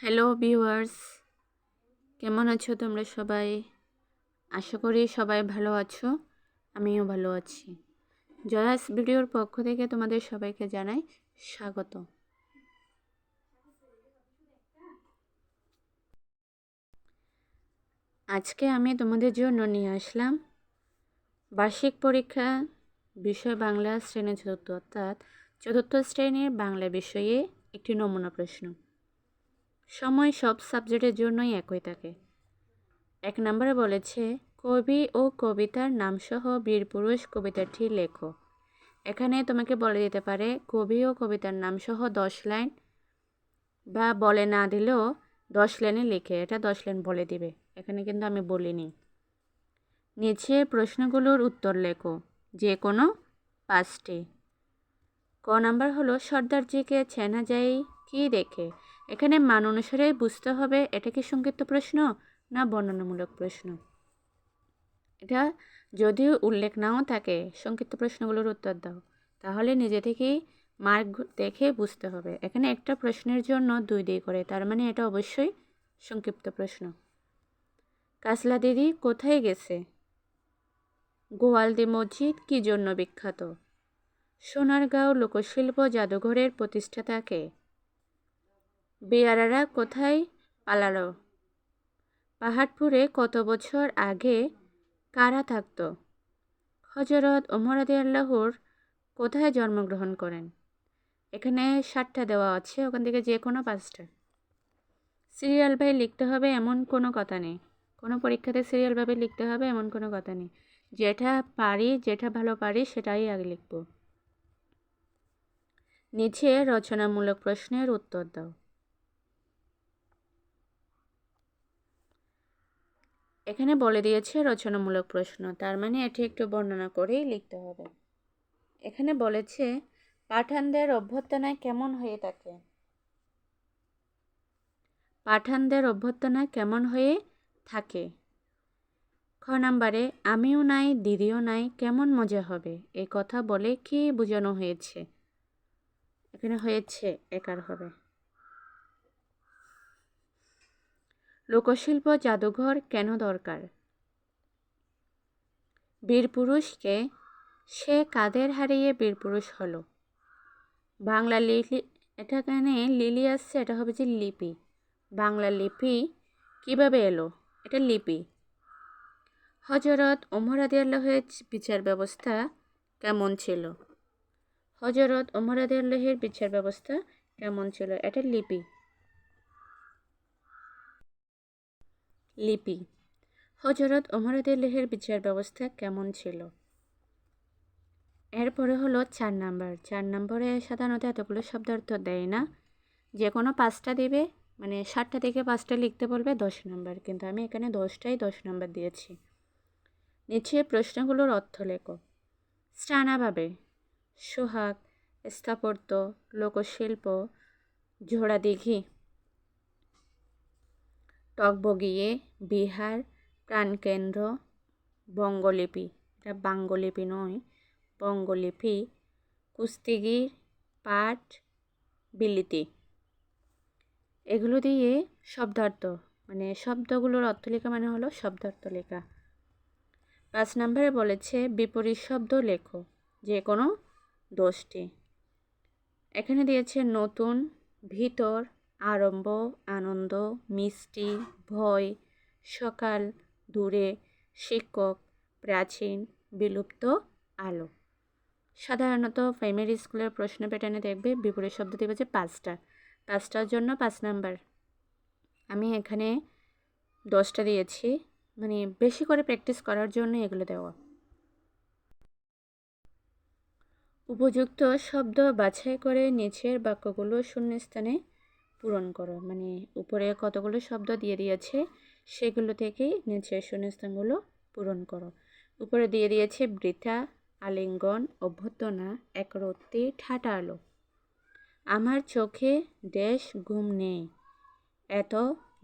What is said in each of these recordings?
Hello viewers, কেমন আছো তোমরা সবাই? আশা করি সবাই ভালো আছো, আমিও ভালো আছি। জয়াস ভিডিওর পক্ষ থেকে তোমাদের সবাইকে জানাই স্বাগত। আজকে আমি তোমাদের জন্য নিয়ে আসলাম বার্ষিক পরীক্ষা বিষয় বাংলা শ্রেণি চতুর্থ, অর্থাৎ চতুর্থ শ্রেণির বাংলা বিষয়ে একটি নমুনা প্রশ্ন। সময় সব সাবজেক্টের জন্যই একই থাকে। এক নম্বরে বলেছে, কবি ও কবিতার নামসহ বীরপুরুষ কবিতাটি লেখো এখানে তোমাকে বলে দিতে পারে, কবি ও কবিতার নামসহ দশ লাইন বা বলে না দিলেও দশ লাইনে লিখে, এটা দশ লাইন বলে দিবে। এখানে কিন্তু আমি বলিনি। নিচে প্রশ্নগুলোর উত্তর লেখো, যে কোনো পাঁচটি। ক নাম্বার হলো, সর্দারজিকে চেনা যায় কি দেখে? এখানে মান অনুসারে বুঝতে হবে এটা কি সংক্ষিপ্ত প্রশ্ন না বর্ণনামূলক প্রশ্ন। এটা যদিও উল্লেখ নাও থাকে, সংক্ষিপ্ত প্রশ্নগুলোর উত্তর দাও। তাহলে নিজে থেকেই মার্ক দেখে বুঝতে হবে। এখানে একটা প্রশ্নের জন্য দুই দিয়ে করে, তার মানে এটা অবশ্যই সংক্ষিপ্ত প্রশ্ন। কাসলা দিদি, কোথায় গেছে? গোয়ালদি মসজিদ কী জন্য বিখ্যাত? সোনারগাঁও লোকশিল্প জাদুঘরের প্রতিষ্ঠাতাকে বেয়ারারা কোথায় পালালো? পাহাড়পুরে কত বছর আগে কারা থাকত? হজরত ওমরাদি আল্লাহর কোথায় জন্মগ্রহণ করেন? এখানে ষাটটা দেওয়া আছে, ওখান থেকে যে কোনো পাঁচটা। সিরিয়াল ভাই লিখতে হবে এমন কোনো কথা নেই। কোনো পরীক্ষাতে সিরিয়ালভাবে লিখতে হবে এমন কোনো কথা নেই। যেটা পারি, যেটা ভালো পারি, সেটাই আগে লিখব। নিচে রচনামূলক প্রশ্নের উত্তর দাও। এখানে বলে দিয়েছে রচনামূলক প্রশ্ন। তার মানে এটি একটু বর্ণনা করেই লিখতে হবে। এখানে বলেছে, পাঠানদের অভ্যর্থনায় কেমন হয়ে থাকে? পাঠানদের অভ্যর্থনা কেমন হয়ে থাকে? খ নাম্বারে, আমিও নাই, দিদিও নাই, কেমন মজা হবে? এই কথা বলে কি বোঝানো হয়েছে? এখানে হয়েছে, একার হবে। লোকশিল্প জাদুঘর কেন দরকার? বীরপুরুষকে সে কাদের হারিয়ে বীরপুরুষ হলো? বাংলা লিপি এটা এখানে লিলি আসছে? এটা হবে যে লিপি। বাংলা লিপি কীভাবে এলো? এটা লিপি। হজরত ওমর আদি আল্লাহের বিচার ব্যবস্থা কেমন ছিল? হজরত ওমর আদি আল্লাহের বিচার ব্যবস্থা কেমন ছিল? এটা লিপি। লিপি। হজরত ওমর আদি আল্লাহের বিচার ব্যবস্থা কেমন ছিল? এরপরে হলো চার নাম্বার। চার নম্বরে সাধারণত এতগুলো শব্দার্থ দেয় না। যে কোনো পাঁচটা দেবে মানে ষাটটা থেকে পাঁচটা লিখতে বলবে দশ নম্বর। কিন্তু আমি এখানে দশটাই দশ নম্বর দিয়েছি। নিচে প্রশ্নগুলোর অর্থ লেখো। স্টানাভাবে, সোহাগ, স্থাপত্য, লোকশিল্প ঝোড়া দিঘি টকবগিয়ে বিহার প্রাণকেন্দ্র বঙ্গলিপি। এটা বাঙ্গলিপি নয়, বঙ্গলিপি। কুস্তিগির, পাট, বিলিতি। এগুলো দিয়ে শব্দার্থ। মানে শব্দগুলোর অর্থ লেখা মানে হলো শব্দার্থ লেখা পাঁচ নম্বরে বলেছে, বিপরীত শব্দ লেখো, যে কোনো দোষটি। এখানে দিয়েছে নতুন, ভিতর আরম্ভ, আনন্দ, মিষ্টি, ভয়, সকাল, দূরে, শিক্ষক, প্রাচীন, বিলুপ্ত, আলো। সাধারণত প্রাইমারি স্কুলের প্রশ্ন প্যাটার্নে দেখবে বিপরীত শব্দ দেবে যে পাঁচটা। পাঁচটার জন্য পাঁচ নাম্বার আমি এখানে দশটা দিয়েছি। মানে বেশি করে প্র্যাকটিস করার জন্য এগুলো দেওয়া। উপযুক্ত শব্দ বাছাই করে নিচের বাক্যগুলো শূন্যস্থানে পূরণ করো। মানে উপরে কতগুলো শব্দ দিয়ে দিয়েছে, সেগুলো থেকেই নিচের শূন্যস্থানগুলো পূরণ করো। উপরে দিয়ে দিয়েছে বৃথা, আলিঙ্গন, অভ্যর্থনা, একরত্তি, ঠাটা আলো। আমার চোখে দেশ ঘুম নেই, এত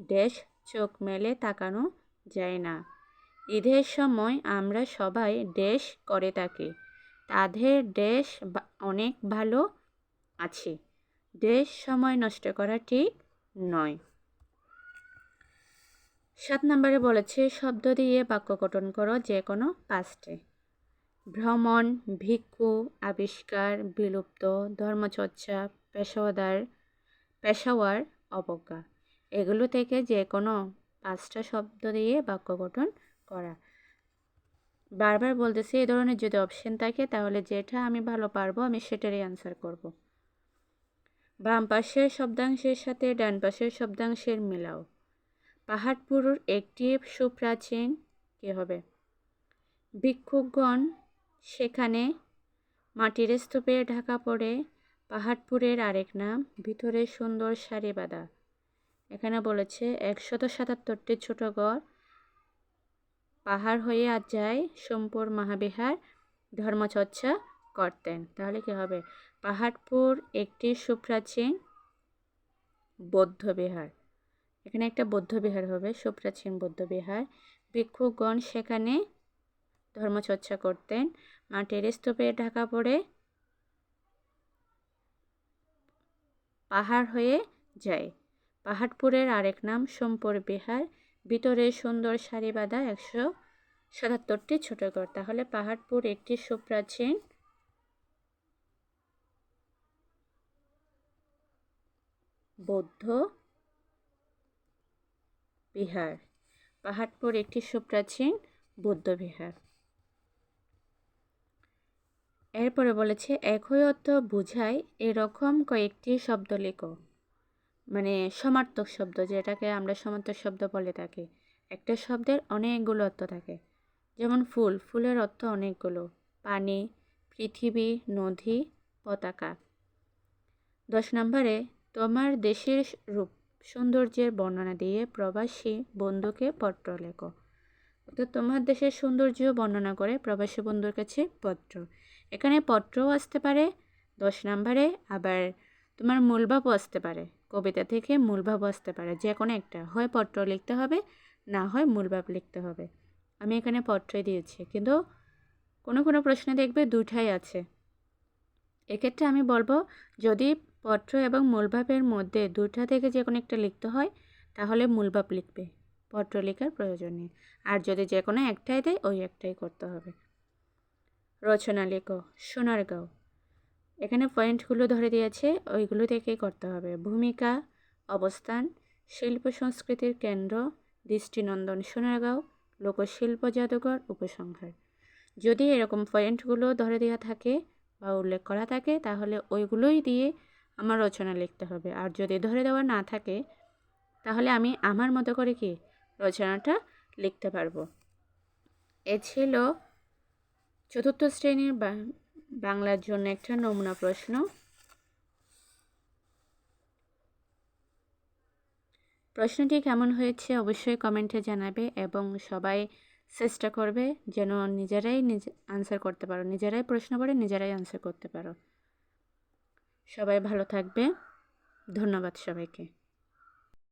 দেশ চোখ মেলে তাকানো যায় না। ঈদের সময় আমরা সবাই দেশ করে থাকি, তাদের দেশ অনেক ভালো আছে। দেশ সময় নষ্ট করা ঠিক নয়। সাত নম্বরে বলেছে, শব্দ দিয়ে বাক্য গঠন করো যে কোনো পাঁচটি। ভ্রমণ, ভিক্ষু, আবিষ্কার, বিলুপ্ত, ধর্মচর্চা, পেশাদার, পেশাওয়ার, অবজ্ঞা। এগুলো থেকে যে কোনো পাঁচটা শব্দ দিয়ে বাক্য গঠন করা। বারবার বলতেছি এই ধরনের যদি অপশন থাকে, তাহলে যেটা আমি ভালো পারব, আমি সেটারই অ্যান্সার করব। বাম পাশের শব্দাংশের সাথে ডান পাশের শব্দাংশের মেলাও। পাহাড়পুর একটি সুপ্রাচীন কী হবে? ভিক্ষুকগণ সেখানে মাটির স্তূপে ঢাকা পড়ে পাহাড়পুরের আরেক নাম, ভিতরে সুন্দর সারি বাঁধা। এখানে বলেছে, একশত সাতাত্তরটি ছোট গড় পাহাড় হয়ে আজ যায় সোমপুর মহাবিহার ধর্মচর্চা করতেন। তাহলে কি হবে? পাহাড়পুর একটি সুপ্রাচীন বৌদ্ধ বিহার এখানে একটা বৌদ্ধ বিহার হবে, সুপ্রাচীন বৌদ্ধ বিহার ভিক্ষুগণ সেখানে ধর্মচর্চা করতেন। মাটির স্তূপে ঢাকা পড়ে পাহাড় হয়ে যায়। পাহাড়পুরের আরেক নাম সোমপুর বিহার। ভিতরে সুন্দর সারি বাঁধা একশো সাতাত্তরটি ছোটগড় তাহলে পাহাড়পুর একটি সুপ্রাচীন বৌদ্ধ বিহার। পাহাড়পুর একটি সুপ্রাচীন বৌদ্ধ বিহার। এরপরে বলেছে, একই অর্থ বোঝায় এরকম কয়েকটি শব্দ লেখো মানে সমার্থক শব্দ, যেটাকে আমরা সমার্থক শব্দ বলে থাকি। একটা শব্দের অনেকগুলো অর্থ থাকে। যেমন ফুল, ফুলের অর্থ অনেকগুলো। পানি, পৃথিবী, নদী, পতাকা। দশ নম্বরে তোমার দেশের রূপ সৌন্দর্যের বর্ণনা দিয়ে প্রবাসী বন্ধুকে পত্র লেখো। অর্থাৎ তোমার দেশের সৌন্দর্য বর্ণনা করে প্রবাসী বন্ধুর কাছে পত্র। এখানে পত্রও আসতে পারে, দশ নম্বরে আবার তোমার মূলভাবও আসতে পারে। কবিতা থেকে মূলভাব আসতে পারে, যে কোনো একটা। হয় পত্র লিখতে হবে, না হয় মূলভাব লিখতে হবে। আমি এখানে পত্রই দিয়েছি, কিন্তু কোনো কোনো প্রশ্নে দেখবে দুটাই আছে। এক্ষেত্রে আমি বলব, যদি পত্র এবং মূলভাবের মধ্যে দুটা থেকে যে কোনো একটা লিখতে হয়, তাহলে মূলভাব লিখবে। পত্র লেখার প্রয়োজন। নেই আর যদি যে কোনো একটাই দেয়, ওই একটাই করতে হবে। রচনা লেখো সোনারগাঁও এখানে পয়েন্টগুলো ধরে দিয়েছে, ওইগুলো থেকেই করতে হবে। ভূমিকা, অবস্থান, শিল্প সংস্কৃতির কেন্দ্র, দৃষ্টিনন্দন সোনারগাঁও লোকশিল্প, জাদুঘর, উপসংহার। যদি এরকম পয়েন্টগুলো ধরে দেওয়া থাকে বা উল্লেখ করা থাকে, তাহলে ওইগুলোই দিয়ে আমার রচনা লিখতে হবে। আর যদি ধরে দেওয়া না থাকে, তাহলে আমি আমার মতো করে কি রচনাটা লিখতে পারব। এ ছিল চতুর্থ শ্রেণির বাংলার জন্য একটা নমুনা প্রশ্ন। প্রশ্নটি কেমন হয়েছে অবশ্যই কমেন্টে জানাবে এবং সবাই চেষ্টা করবে যেন নিজেরাই নিজে আনসার করতে পারো। নিজেরাই প্রশ্ন করে নিজেরাই আনসার করতে পারো। সবাই ভালো থাকবে। ধন্যবাদ সবাইকে।